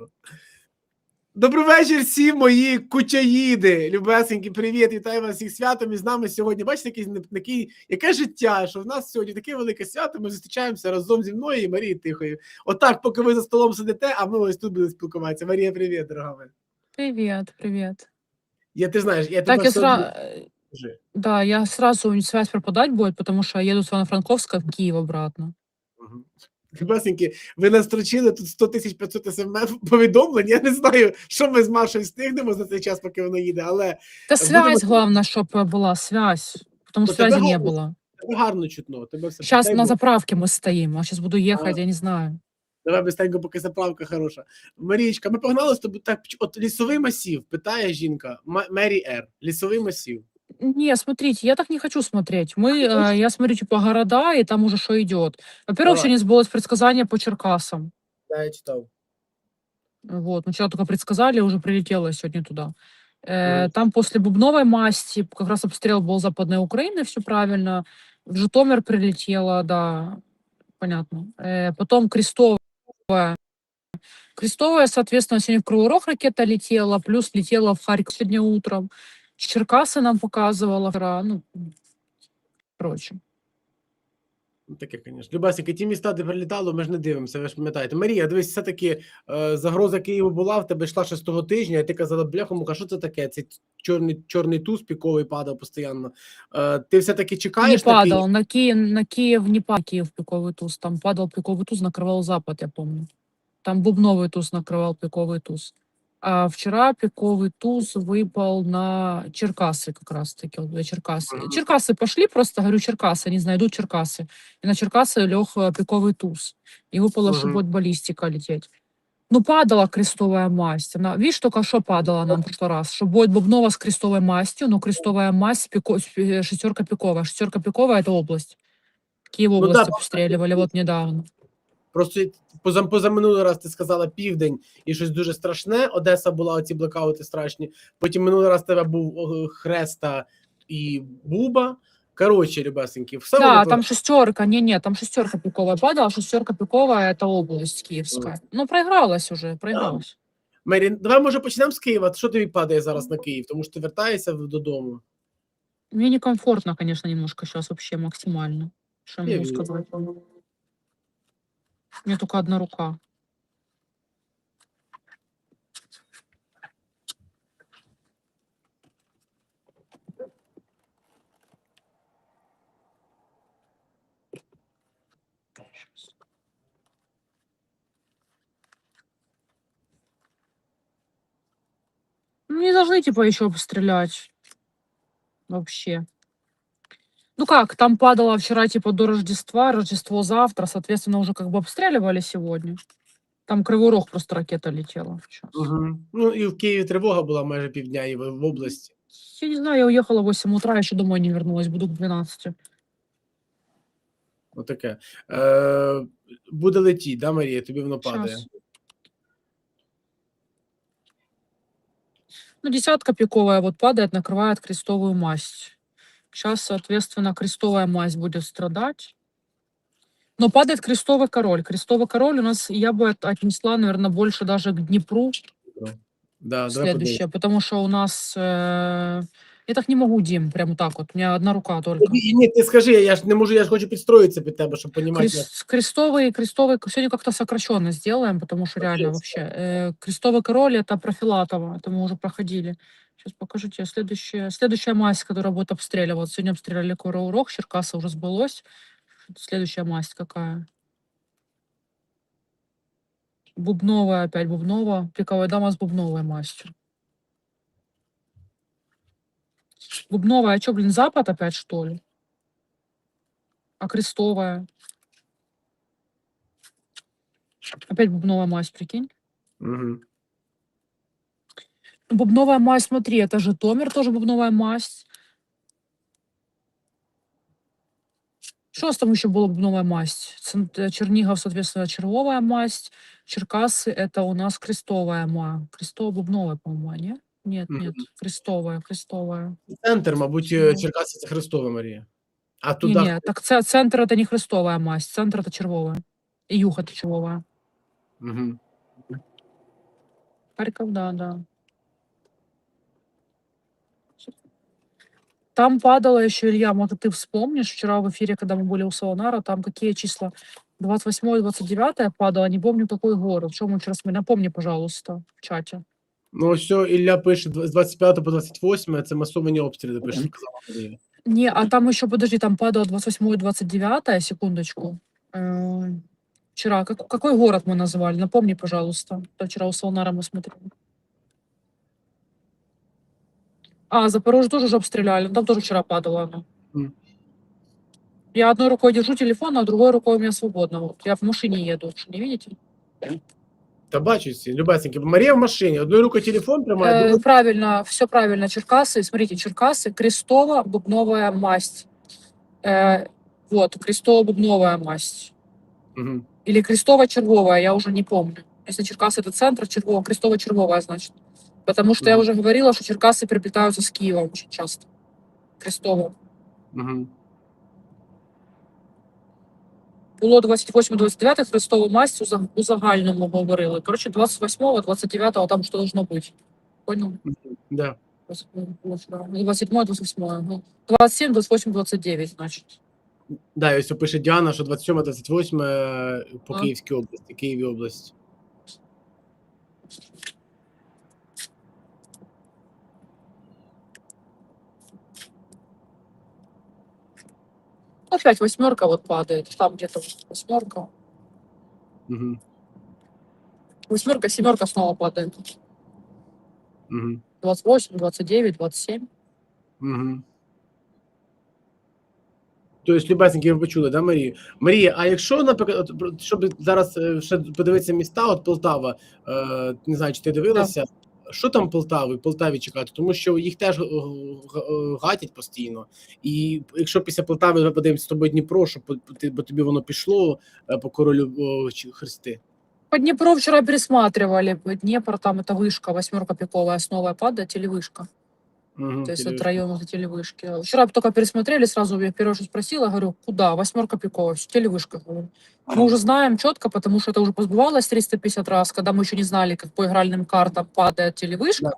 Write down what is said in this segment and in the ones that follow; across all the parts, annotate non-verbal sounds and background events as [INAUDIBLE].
хорошо. Добрий вечір всі мої кучаїди. Любесенькі, привіт, вітаю вас всіх святом. І з нами сьогодні. Бачите, який, який, яке життя, що в нас сьогодні таке велике свято. Ми зустрічаємося разом зі мною і Марією Тихою. Отак, поки ви за столом сидите, а ми ось тут будемо спілкуватися. Марія, привіт, дорога моя. Привет, привет. Я ти знаєш, я Так, я сьогодні... сразу, да, я сразу связь пропадать будет, потому что я еду с Ивано-Франковска в Киев обратно. Мгм. Любесенькі, ви настрочили тут 100 тисяч 500 смс повідомлень. Я не знаю, що ми з Машою встигнемо за цей час, поки вона їде, але Да будем связь, это- главное, чтобы была связь, потому Вот что связи это не главное. было. тебе гарно чутно. Тебе все Сейчас дай на Бог. заправке мы стоим, а сейчас буду ехать, А. я не знаю. Давай быстренько, поки заправка хороша. Марічка, ми погнали з тобою так. От лісовий масів, питає жінка. М- Мері Р. Лісовий масів. Не, смотрите, я так не хочу смотреть. Мы, э, я смотрю, типа, города, и там уже что идет. Во-первых, Давай. сегодня сбылось предсказание по Черкасам. Да, я читав. Вот, ну вчера только предсказали, уже прилетела сегодня туда. Э, Мгм. Там после бубновой масти как раз обстрел был Западной Украины, все правильно. В Житомир прилетело, да, понятно. Э, Потом Крестовая. Крестовая, соответственно, сегодня в Кривой Рог ракета летела, плюс летела в Харьков сегодня утром. Черкасы нам показывала вчера, ну, короче. Ну, таке, звісно. Любасики, ті міста, де прилітало, ми ж не дивимося, ви ж пам'ятаєте. Марія, дивись, все-таки е, загроза Києву була, в тебе йшла ще з того тижня, і ти казала, бляхому, а що це таке? Цей чорний, чорний туз піковий падав постійно. Е, ти все-таки Не чекаєш на падал, Київ? на Киев, на Киев не падал Киев пиковый туз, там падал пиковый туз, накрывал Запад, я помню. Там бубновый туз накрывал пиковый туз. А вчера пиковый туз выпал на Черкасы как раз таки, вот, э, Черкасы. Мгм. Черкасы пошли, просто говорю Черкасы, они знают, идут Черкасы. И на Черкасы лег э, пиковый туз. И выпало, что Мгм. будет баллистика лететь. Ну, падала крестовая масть. Она, видишь, только что падала нам в прошлый раз, что будет бубнова с крестовой мастью, но крестовая масть, пико, э, шестерка пиковая. Шестерка пиковая – это область. Киев Ну да, область просто обстреливали вот недавно. Просто поза, позаминулий раз ти сказала південь і щось дуже страшне. Одеса була оці блекаути страшні. Потім минулий раз в тебе був Хреста і Буба. Коротше, любесенькі, все Да, воно там шестерка, не-не, там шестерка пиковая падала, шестерка пиковая – это область киевская. Ну, проигралась уже, проигралась. Мері, давай може почнемо з Києва. Що тобі падає зараз на Київ? Тому що ти вертаєшся додому. Мне некомфортно, конечно, немножко сейчас вообще максимально. Что я Я могу сказать? У меня только одна рука. Ну, не должны, типа, еще пострелять. Вообще. Ну как, там падало вчера, типа, до Рождества, Рождество завтра, соответственно, уже как бы обстреливали сегодня. Там Кривой Рог просто ракета летела. сейчас. Угу. Ну і в Києві тривога була майже півдня і в, в області. Я не знаю, я уехала в 8 утра, еще домой не вернулась, буду к 12. Отаке. Е, буде летіти, да, Марія? Тобі воно падає. Щас. Ну, десятка пиковая вот падает, накрывает крестовую масть. Сейчас, соответственно, крестовая масть будет страдать. Но падает крестовый король. Крестовый король у нас, я бы от- отнесла, наверное, больше даже к Днепру Да, давай следующее, потому что у нас... э, я так не могу, Дим, прям так вот. У меня одна рука только. подивимось. Ні, ти скажи, я ж не можу, я ж хочу підстроїтися під тебе, щоб розуміти. як. Крес- крестовый, крестовый, сегодня как-то сокращенно сделаем, потому что реально Окей. вообще. э, крестовый король это профилатово, это мы уже проходили. Сейчас покажу тебе следующая, следующая масть, которая будет обстреливаться. Сегодня обстреляли Курау Рог, Черкаса уже сбылось. Следующая масть какая? Бубновая опять, бубнова. Пиковая дама с бубновой мастью. Бубновая, а что, блин, запад опять, что ли? А крестовая? Опять бубновая масть, прикинь. Угу. Бубновая масть, смотри, это же Томер, тоже бубновая масть. Что у нас там еще было бубновая масть? Э, Чернигов, соответственно, червовая масть. Черкасы это у нас крестовая ма. Крестово-бубновая, по-моему, а, не? Нет, нет, Мгм. крестовая, крестовая. Центр, мабуть, е, Черкаси це Христова Марія. А туди Не, не, так центр это не крестовая масть, центр это червовая. И юг это червовая. Угу. Харьков, да, да. Там падало еще, Илья, может, ты вспомнишь, вчера в эфире, когда мы были у Солонара, там какие числа? 28 и 29 падало, не помню, какой город. Что мы вчера смотрели? Напомни, пожалуйста, в чате. Ну, все, Ілля пише дв- з 25 по 28, це масовані обстріли, пише, сказала Марія. Не, а там еще, подожди, там падало 28 и 29 секундочку. Э, Вчера, как- какой город мы называли? Напомни, пожалуйста. То вчера у Солонара мы смотрели. А, Запорожье тоже же обстреляли, ну, там тоже вчера падало оно. М. Я одной рукой держу телефон, а другой рукой у меня свободно. Вот. Я в машине еду, что не видите? Та бачу всі, любесенькі. Марія в машині, одною рукою телефон тримає, Э, другою правильно, все правильно. Черкасы, смотрите, Черкасы, крестово-бубновая масть. Э, вот, крестово-бубновая масть. Мгм. Или крестово-червовая, я уже не помню. Если Черкасы это центр, червово, крестово-червовая, значит. Потому что я уже говорила, что Черкасы переплетаются с Киевом очень часто. Крестово. Мгм. Було 28-29 Христову масть у, за- у загальному говорили. Коротше, 28-го, 29-го там що должно бути. Понял? Да. 27 28 ну, 27, 28, 29, значить. Да, і ось пише Діана, що 27 28 е, по А. Київській області, Києві область. Опять восьмерка вот падает. Там где-то восьмерка. Угу. Восьмерка, семерка снова падает. Угу. 28, 29, 27. Угу. Тобто, любесенькі, ви почули, да, Марія? Марія, а якщо, наприклад, щоб зараз е, ще подивитися міста, от Полтава, е, не знаю, чи ти дивилася, що там Полтави, Полтаві чекати? Тому що їх теж е, г- е, гатять постійно. І якщо після Полтави ми подивимося з тобою Дніпро, щоб по- ти- бо тобі воно пішло е, по королю о, чи Христи. По Днепру вчера пересматривали. Днепр, там это вышка, восьмерка пиковая, основа падает или вышка. Угу, То есть от района до телевышки. Вчера только пересмотрели, сразу я первое, что спросила, говорю, куда? Восьмерка пиковая, все, телевышка. Говорю. Мы уже знаем четко, потому что это уже позбывалось 350 раз, когда мы еще не знали, как по игральным картам падает телевышка. Да.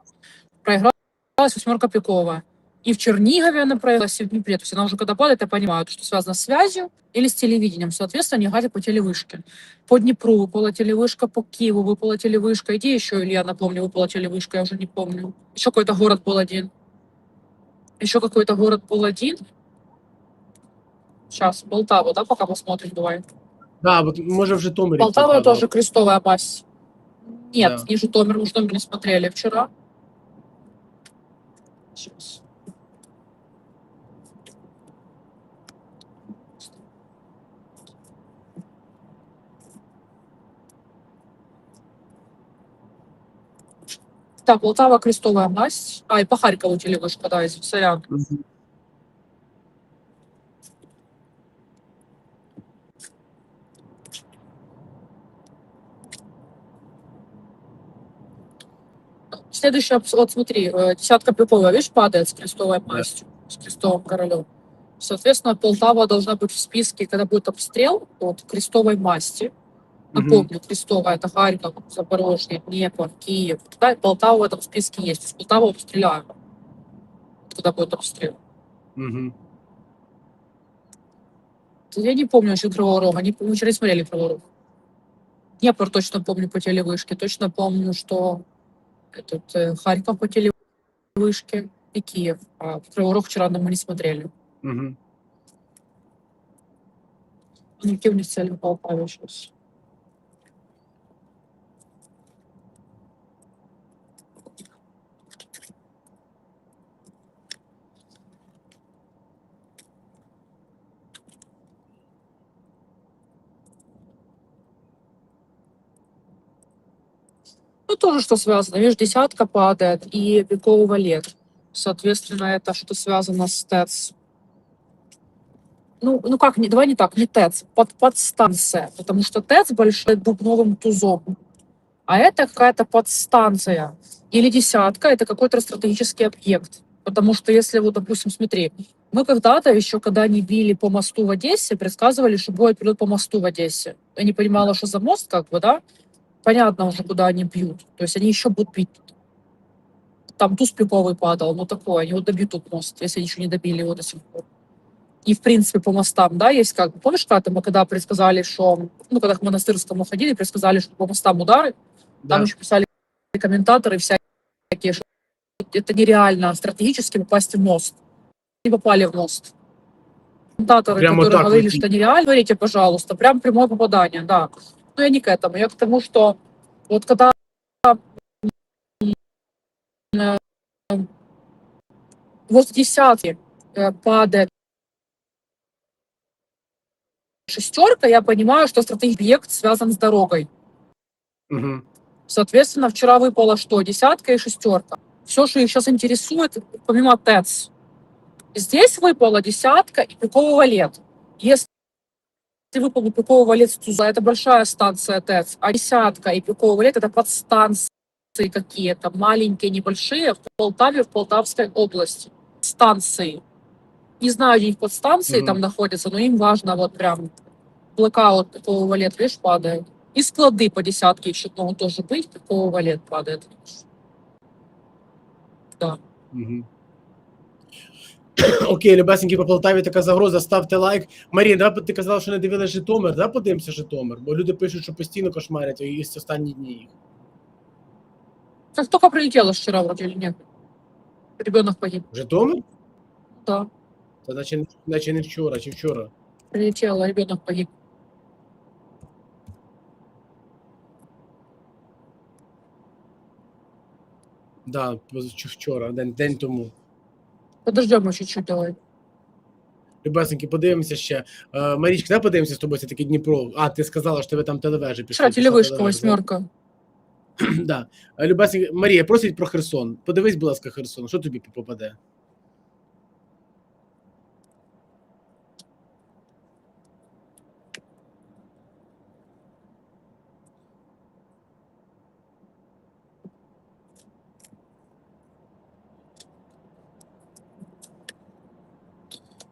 Проигралась восьмерка пиковая. И в Чернигове она проигралась, и в Днепре. То есть она уже когда падает, я понимаю, что связано с связью или с телевидением. Соответственно, не гадят по телевышке. По Днепру выпала телевышка, по Киеву выпала телевышка. Иди еще, Илья, напомню, выпала телевышка, я уже не помню. Еще какой-то город был один. Еще какой-то город был один. Сейчас, Полтава, да, пока посмотрим, давай. Да, от, може в Житомирі. Полтава Полтава. тоже крестовая мазь. Нет, Да. не Житомир, мы Житомир не смотрели вчера. Сейчас. Так, Полтава крестовая масть. А, и по Харькову телевышка, да, из сорян. Обс- вот смотри, э, десятка пиковая, видишь, падает с крестовой мастью, с крестовым королем. Соответственно, Полтава должна быть в списке, когда будет обстрел от крестовой масти. Напомню, крестовая это Харьков, Запорожье, Днепр, Киев. Да, и Полтава в этом списке есть. То есть Полтаву обстреляют, когда будет обстрел. Мгм. Я не помню еще Кривого Рога, не, мы вчера не смотрели Кривого Рога. Днепр точно помню по телевышке, точно помню, что этот, э, Харьков по телевышке и Киев. А Кривой Рог вчера мы не смотрели. Мгм. Ну, у них цели в Полтаве сейчас? Ну, тоже что связано. Видишь, десятка падает и пикового лет. Соответственно, это что связано с ТЭЦ. Ну, ну как, не, давай не так, не ТЭЦ, под, подстанция. Потому что ТЭЦ большой бубновым тузом. А это какая-то подстанция. Или десятка, это какой-то стратегический объект. Потому что если вот, допустим, смотри, мы когда-то еще, когда они били по мосту в Одессе, предсказывали, что будет прилет по мосту в Одессе. Я не понимала, что за мост, как бы, да? Понятно уже, куда они бьют. То есть они еще будут бить. Там туз пиковый падал, ну такое, они вот добьют тут мост, если они еще не добили его до сих пор. И, в принципе, по мостам, да, есть как... Помнишь, когда мы когда предсказали, что... Ну, когда к монастырскому ходили, предсказали, что по мостам удары, Да. там еще писали комментаторы всякие, что это нереально стратегически попасть в мост. Не попали в мост. Комментаторы, Прямо которые говорили, летит. что нереально, говорите, пожалуйста, прям прямое попадание, да. Но я не к этому, я к тому, что вот когда э, возле десятки э, падает шестерка, я понимаю, что стратегический объект связан с дорогой. Угу. Соответственно, вчера выпало что? Десятка и шестерка. Все, что их сейчас интересует, помимо ТЭЦ. Здесь выпала десятка и пиковый валет. Если выпал пиковый валет с Туза, это большая станция ТЭЦ, а десятка и пиковый валет это подстанции какие-то, маленькие, небольшие, в Полтаве, в Полтавской области. Станции. Не знаю, где их подстанции Мгм. там находятся, но им важно вот прям блокаут пиковый валет, видишь, падает. И склады по десятке еще могут тоже быть, пиковый валет падает. Да. Угу. [CLEARS THROAT] Окей, любесенькі по Полтаві така загроза. Ставте лайк. Марія, давай ти казала, що не дивилась Житомир. Да, подивимося Житомир, бо люди пишуть, що постійно кошмарять і є останні дні їх. Как только прилетела вчера вроде или нет? Ребенок погиб. Житомир? Да, Та наче, не- наче не вчора, чи вчора. прилетела, ребенок погиб. Да, вчора, день, день тому. Подождем еще чуть-чуть давай. Любесеньки, подивимося ще. Е, Марічка, давай подивимося з тобою все-таки Дніпро. А, ти сказала, що ви там телевежі пішли. Що, пішла телевежа. восьмерка. [CLEARS THROAT] Да. Е, Любесеньки, Марія, просить про Херсон. Подивись, будь ласка, Херсон. Що тобі попаде?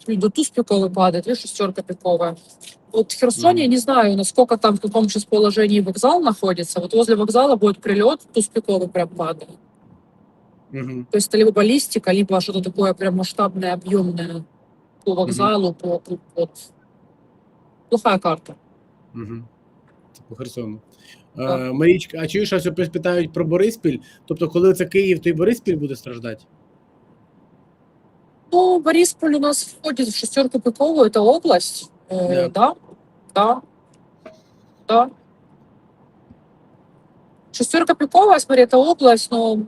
До туз пиковый падает, видишь, шестерка пиковая. Вот в Херсоне, я не знаю, насколько там, в каком сейчас положении вокзал находится. Вот возле вокзала будет прилет, туз пиковый прям падает. Угу. То есть это либо баллистика, либо что-то такое прям масштабное, объемное по вокзалу, по, по- вот. Плохая карта. Угу. Це по Херсону. Е, Так. Марічка, а чуєш, що ось питають про Бориспіль? Тобто, коли це Київ, то і Бориспіль буде страждати? Ну, Борисполь у нас входит в шестерку пиковую, это область. Э, да, да, да. Шестерка пиковая, смотри, это область, но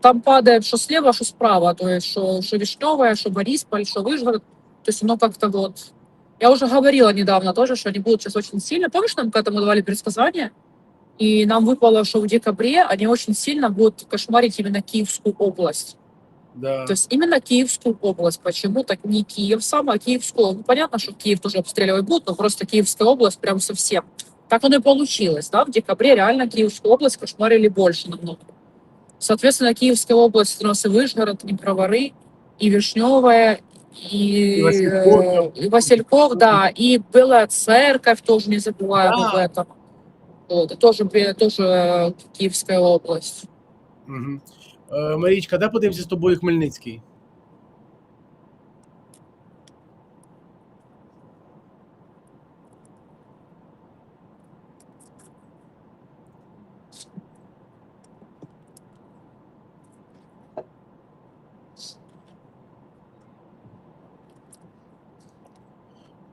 там падает что слева, что справа. То есть, что, что Вишневая, что Борисполь, что Выжгород. То есть, оно как-то вот... Я уже говорила недавно тоже, что они будут сейчас очень сильно. Помнишь, нам к этому давали предсказания? И нам выпало, что в декабре они очень сильно будут кошмарить именно Киевскую область. Да. То есть именно Киевскую область. Почему так не Киев сам, а Киевскую? Ну, понятно, что Киев тоже обстреливать будут, но просто Киевская область прям совсем. Так оно и получилось, да? В декабре реально Киевскую область кошмарили больше намного. Соответственно, Киевская область у нас и Выжгород, и Бровары, и Вишневая, и, И Васильков. э, и Васильков, да, и Белая Церковь, тоже не забываем Да. об этом. Вот, и тоже, бе- тоже э, Киевская область. Угу. Е, Марічка, дай подивимося з тобою Хмельницький.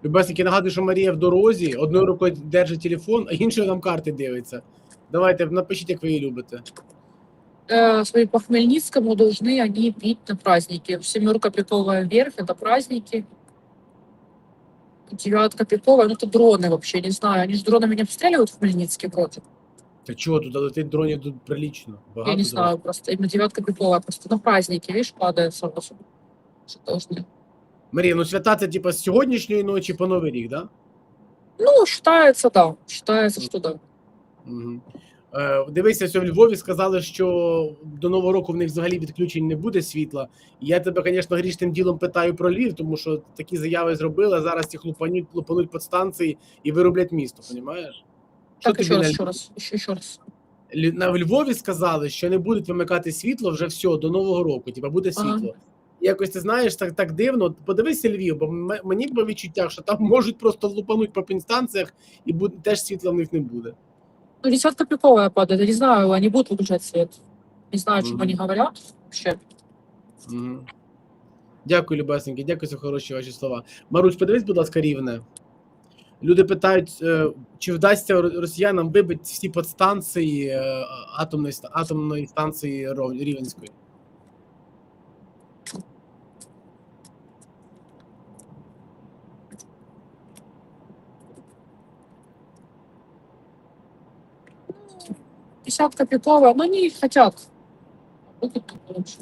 Любесники, нагадую, що Марія в дорозі, одною рукою держить телефон, а іншою нам карти дивиться. Давайте напишіть, як ви її любите э, смотри, по Хмельницкому должны они бить на праздники. Семерка пиковая вверх, это праздники. Девятка пиковая, ну это дроны вообще, не знаю. Они же дронами не обстреливают в Хмельницкий вроде. Та чого тут летить дронів тут прилічно? Багато Я не дронів. знаю, просто именно девятка пиковая, просто на праздники, видишь, падает сразу. Что должны. Марія, ну свята це типа з сьогоднішньої ночі по новий рік, да? Ну, считается, да. Считается, что да. Угу. Е, дивися, що в Львові сказали, що до нового року в них взагалі відключень не буде світла. І я тебе, звісно, грішним ділом питаю про Львів, тому що такі заяви зробили, а зараз їх лупануть, лупануть підстанції і вироблять місто? Що Так, еще раз, на, раз, еще, еще раз. На Львові сказали, що не будуть вимикати світло вже все до нового року. Типа буде Ага. світло. Якось ти знаєш, так так дивно. Подивися Львів, бо мені по відчуттях, що там можуть просто лупануть по підстанціях і буде теж світла в них не буде. Ну, десятка пиковая падает. Я не знаю, они будут выключать свет. Не знаю, о чем Мгм. они говорят вообще. Угу. Дякую, Любесеньки, дякую за хороші ваші слова. Маруч, подивись, будь ласка, рівне. Люди питають, е, чи вдасться ро- росіянам вибити всі подстанції е, атомної, ста- атомної станції Ров- Рівенської. Десятка пиковая, но они хотят. Тут лучше.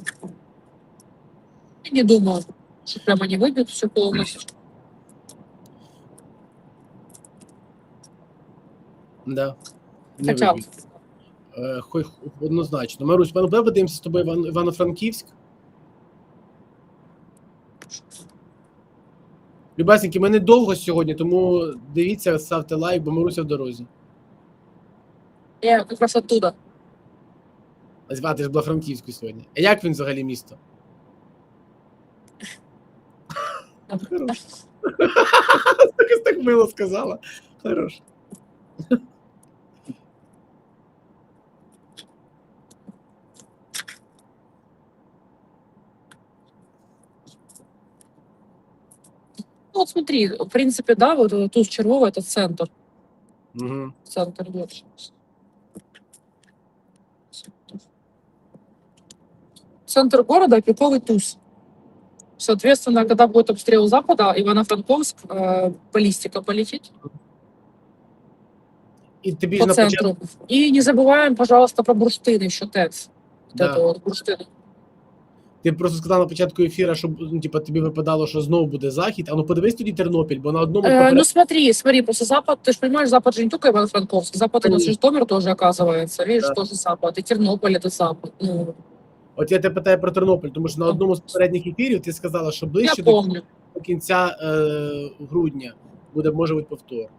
Я не думаю, что прямо не выбьют все полностью. Да. Не виб'ють. Е, хой, однозначно. Марусь, пану подивимося з тобою Іван, Івано-Франківськ. Любесеньки, ми недовго сьогодні, тому дивіться, ставте лайк, бо Маруся в дорозі. Я как раз оттуда. А ти ж була Франківську сьогодні. А як він взагалі місто? Хорош. Якось так мило сказала. Хорош. Ну, вот смотри, в принципе, да, вот э, туз червовый это центр. Угу. Центр вот Центр города пиковый туз. Соответственно, когда будет обстрел запада, Ивано-Франковск, э, баллистика полетит І тобі ж по на початку. центру. И не забываем, пожалуйста, про бурштины еще ТЭЦ. Вот Да. это вот бурштины. Ти просто сказала на початку ефіра, що ну, типу, тобі випадало, що знову буде захід. А ну подивись тоді Тернопіль, бо на одному з Э, поперед- ну смотри, смотри, просто Запад, ты же понимаешь, Запад же не только Ивано-Франковск, Запад это Конечно. Житомир тоже оказывается, видишь, Да. тоже Запад, и Тернополь это Запад. Ну, От я тебе питаю про Тернопіль, тому що на одному з попередніх ефірів ти сказала, що ближче до, до кінця е, грудня буде може бути повтор.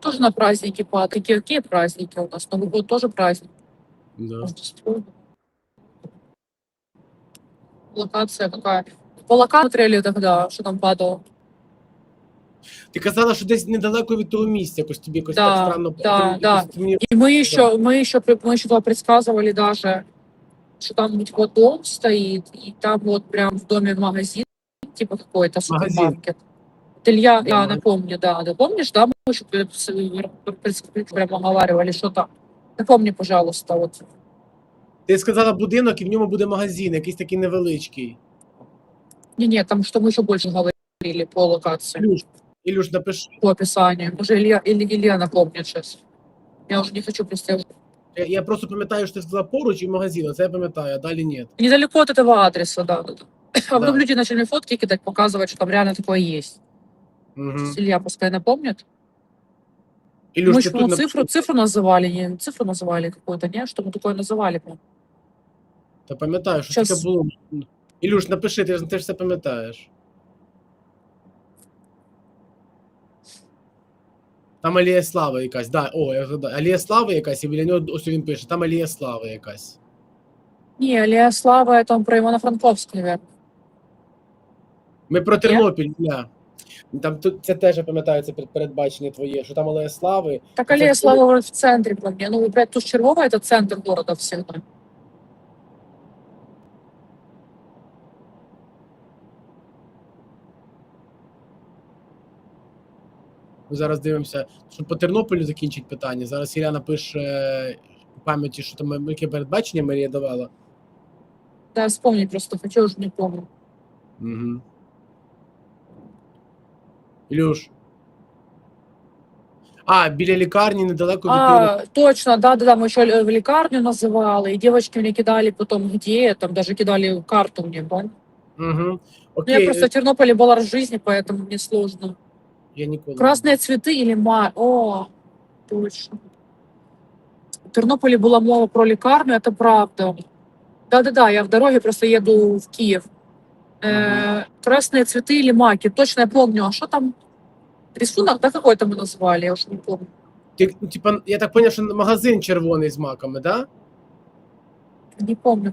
Тоже на праздники, по какие, какие праздники у нас? Новый год тоже праздник. Да. Рождество. Локация какая? По локации смотрели тогда, что там падало. Ти казала, що десь недалеко від того місця, якось тобі якось Да, так странно да, якось да. ти мені- И мы еще, мы еще, при- мы еще туда предсказывали даже, что там вот дом стоит, и там вот прям в доме магазин, типа какой-то Магазин. супермаркет. Вот Илья, Да, я магазин. напомню, да, ты помнишь, да, мы еще пред- с- пред- прямо оговаривали, что там. Напомни, пожалуйста, вот. Ти сказала будинок, і в ньому буде магазин, якийсь такий невеличкий. Не-не, там что мы еще больше говорили по локации, Ілюш, Ілюш, напиши. по описанию. Уже Илья, Или, Илья напомнит сейчас. Я уже не хочу представить. Я, я просто пам'ятаю, що ти сказала поруч і магазин, це я пам'ятаю, а далі ні. Недалеко от этого адреса, да. да, да. А потом Да. люди начали фотки кидать, показывать, что там реально такое есть. Угу. Илья пускай напомнит. Ілюш, мы ти же, тут по-моему, напиши. цифру, цифру называли, не цифру называли какую-то, не? Что мы такое называли. по-моему. Та пам'ятаю, що Щас. таке було. Ілюш, напиши, ти ж ти ж все пам'ятаєш. Там Алія Слава якась, да, о, я згадаю. Алія Слава якась, і біля нього ось він пише, там Алія Слава якась. Не, Илья Слава, это он про Ивано-Франковск, наверное. Ми про Тернопіль, да. Там тут це теж я пам'ятаю, це передбачення твоє, що там Алія Слави. Так кто? Слава в центре, по мне. Ну, блядь, Туз Червова это центр города всегда. Ми зараз дивимося, щоб по Тернополю закінчить питання. Зараз Ілля напише по пам'яті, що там яке передбачення Марія давала. Да, вспомнить просто хочу, уже не помню. Угу. Ілюш. А, біля лікарні недалеко від тюрми. А, точно, да-да-да, мы еще в лекарню называли, и девочки мне кидали потом где, там даже кидали карту мне, да? Угу. Ну, Окей, я просто в Тернополе была раз в жизни, поэтому мне сложно. я ніколи. не Красные цветы или ма... О, точно. В Тернополе была мова про лекарню, это правда. Да-да-да, я в дороге просто еду в Киев. Э, красные цветы или маки, точно я помню. А что там? Рисунок, да, какой-то мы назвали, я уже не помню. Ти, ну, типа, я так поняв, що магазин червоний з маками, да? Не помню.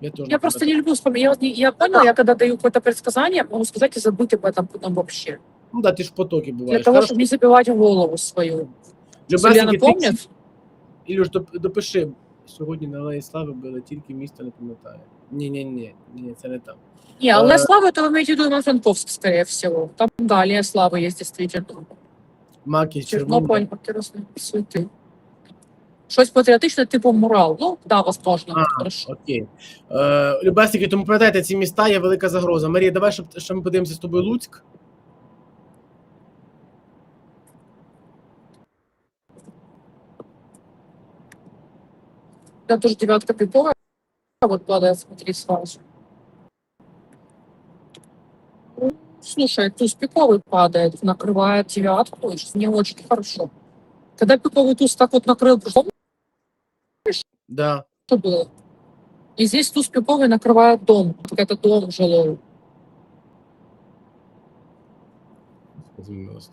Я, теж Я просто не люблю вспоминать. Я, вот не- я поняла, я когда даю какое-то предсказание, могу сказать и забыть об этом потом вообще. Ну да, ти ж в потокі Для буваєш. того, Хорошо. чтобы не забивать голову свою. Любесенький, Селена ти- помнит? Ілюш, доп- допиши. Сьогодні на Алеї Слави було тільки місто не пам'ятає. Ні, ні, ні, ні, це не там. Не, Аллея Славы, это вы имеете в виду Иван Франковск, скорее всего. Там, да, Аллея Славы есть действительно. Маки червоні. Чернобыль, интересные цветы. Щось патріотичне, типу мурал. Ну, да, возможно. А. Хорошо. Окей. Е, Любесники, тому пам'ятайте, ці міста є велика загроза. Марія, давай, щоб ще ми подивимося з тобою Луцьк. Да, тоже девятка Вот падает, смотри, сразу. Слушай, туз пиковый падает, накрывает девятку, и не очень хорошо. Когда пиковый туз так вот накрыл, помнишь, Да. что было? И здесь туз пиковый накрывает дом. как Это дом жилой. Змінилося.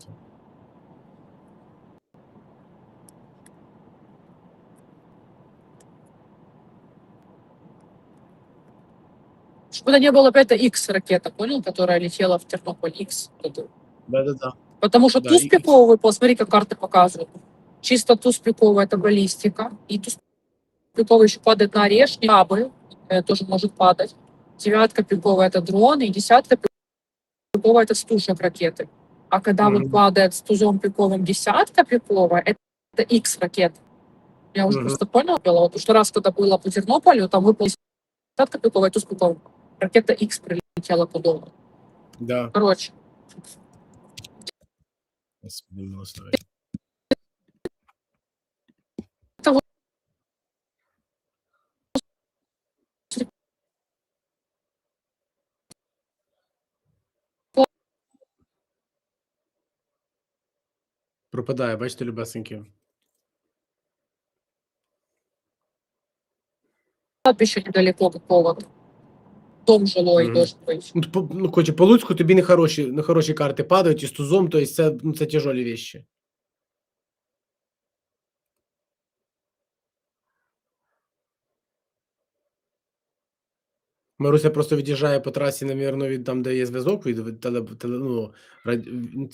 Чтобы не было опять X ракета, понял, которая летела в Тернополь X. Да-да-да. Потому что Да, туз пиковый, посмотри, как карты показывают. Чисто туз пиковый это баллистика. И туз пиковый еще падает на орешки, абы э, тоже может падать. Девятка пиковая это дроны, и десятка пиковая это стушек ракеты. А когда Мгм. вот падает с тузом пиковым десятка пиковая, это, это X ракет. Я уже Мгм. просто поняла, вот, потому что раз когда было по Тернополю, там выпал десятка пиковая, туз пиковый. Ракета X прилетела по дому. Да. Короче, Господи, вот- Пропадає, бачите, Любесеньки. кладбище недалеко какого-то. Дом жилой Мгм. должен быть. Ну, по, ну, короче, по Луцьку тобі не хороші, не хороші карти падають із тузом, то есть це, ну, це тяжолі вещи. Маруся просто від'їжджає по трасі, навірно, від там, де є зв'язок від, від, теле, теле, ну,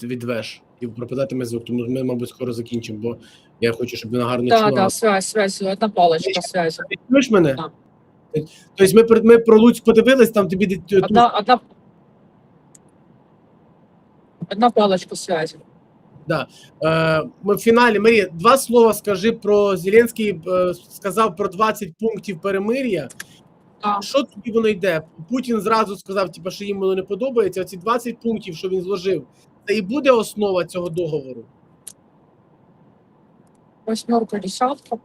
від. І пропадатиме звук, тому ми, мабуть, скоро закінчимо, бо я хочу, щоб вона гарно Да, чула. да, связь, связь, одна Видишь? Ти чуєш мене? Да. Тобто ми, про- ми про Луцьк подивились, там тобі Одна, одна, одна палочка связи. Е, Ми в фіналі. Марія, два слова скажи про Зеленський. е, Сказав про 20 пунктів перемир'я. Да. Що тобі воно йде? Путін зразу сказав, типу, що їм воно не подобається. Оці 20 пунктів, що він зложив, це і буде основа цього договору. Восьмерка, десятка.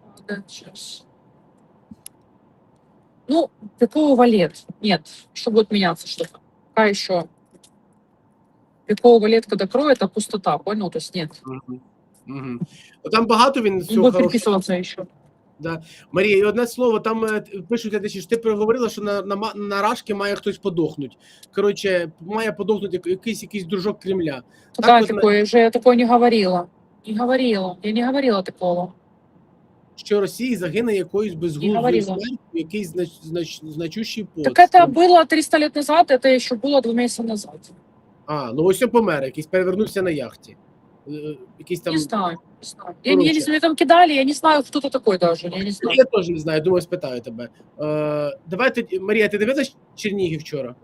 Ну, пиковый валет. Нет, что будет меняться что-то. Пока еще. Пиковый валет, когда кроет, это пустота, понял? То есть нет. Угу. Угу. Там багато він Он всього будет хорошого. переписываться еще. Марія, і одне слово, там е, пишуть глядачі, що ти проговорила, що на, на, ма- на рашки має хтось подохнути. Коротше, має подохнути як- якийсь якийсь дружок Кремля. Да, Так вот такое же, я такое не говорила. Не говорила. Я не говорила такого. що Росії загине якоюсь безглуздою говорила. смертю, якийсь знач, знач, значущий пост. Так это было 300 лет назад, это еще было два месяца назад. А, ну ось він помер, якийсь перевернувся на яхті. Е, Якийсь там. Не знаю, не знаю. Я, не- я не Короче. знаю, мне там кидали, я не знаю, кто это такой даже, я не знаю. Я теж не знаю, думаю, спитаю тебе. Е, давайте, Марія, ти дивилась Чернігів вчора?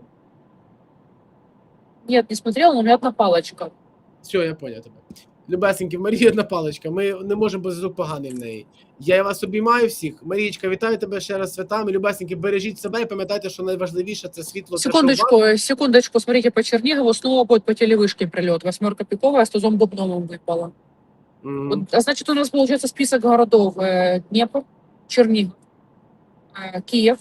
Нет, не смотрела, но у меня одна палочка. Все, я понял тебе. Любесенькі, Марія одна паличка. Ми не можемо, бо зв'язок поганий в неї. Я вас обіймаю всіх. Марієчка, вітаю тебе ще раз з святами. Любесенькі, бережіть себе і пам'ятайте, що найважливіше це світло. це, що Секундочку, секундочку, смотрите, по Чернигову снова будет по телевышке прилет. Восьмерка пиковая с тузом бубновым выпала. Мгм. Вот, а значит, у нас получается список городов. Э, Днепр, Чернигов, э, Киев,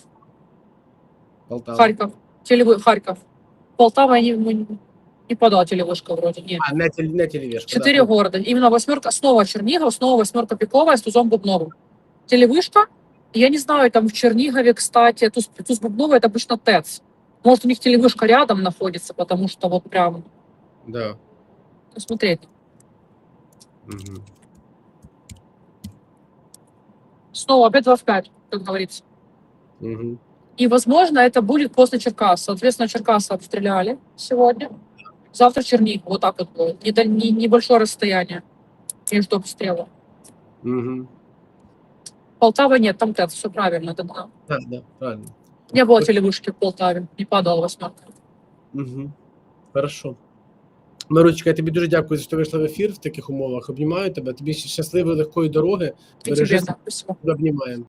Полтава. Харьков, телевы... Харьков. Полтава не, не, не подала телевышка вроде, нет. А, не, теле- не телевішка. Четыре да. города. Именно восьмерка, снова Чернигов, снова восьмерка пиковая с тузом бубновым. Телевышка, я не знаю, там в Чернигове, кстати, туз, туз бубновый это обычно ТЭЦ. Может, у них телевышка рядом находится, потому что вот прям Да. смотреть. Мгм. Снова опять 25, как говорится. Мгм. И, возможно, это будет после Черкас. Соответственно, Черкасы обстреляли сегодня. Завтра Чернигов. Вот так вот будет. Не, даль- не- небольшое расстояние между обстрелом. Мгм. Полтава нет, там ТЭЦ, все правильно. Это да. Так, да, правильно. Не было телевышки в Полтаве, не падала восьмерка. Угу. Хорошо. Маручка, я тобі дуже дякую, що ти вийшла в ефір в таких умовах. Обнімаю тебе. Тобі щасливої легкої дороги. И Бережи тебе, да, спасибо. Обнімаємо.